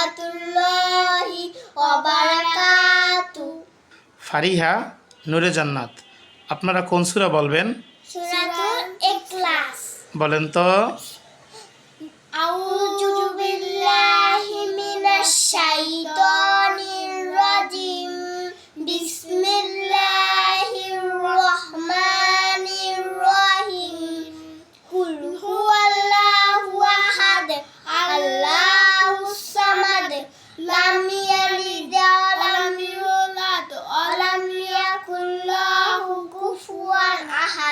রহমাতুল্লাহি ফারিহা নূরে জান্নাত। আপনারা কোন সূরা বলবেন? সূরাতুল ইখলাস। বলেন তো। আউযু বিল্লাহি মিনাশ শাইতানির রাজিম। বিসমিল্লাহির রহমানির রহিম। কুল হুয়াল্লাহু আহাদ। আল্লাহুস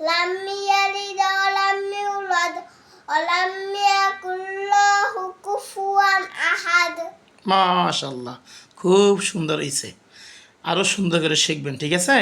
লাম্মি ইয়ালিদ ওয়ালাম্মি ইউলাদ ওয়ালাম্মি ইয়াকুল্লাহু কুফুয়ান আহাদ মাশাআল্লাহ, খুব সুন্দর হয়েছে আরও সুন্দর করে শিখবেন, ঠিক আছে?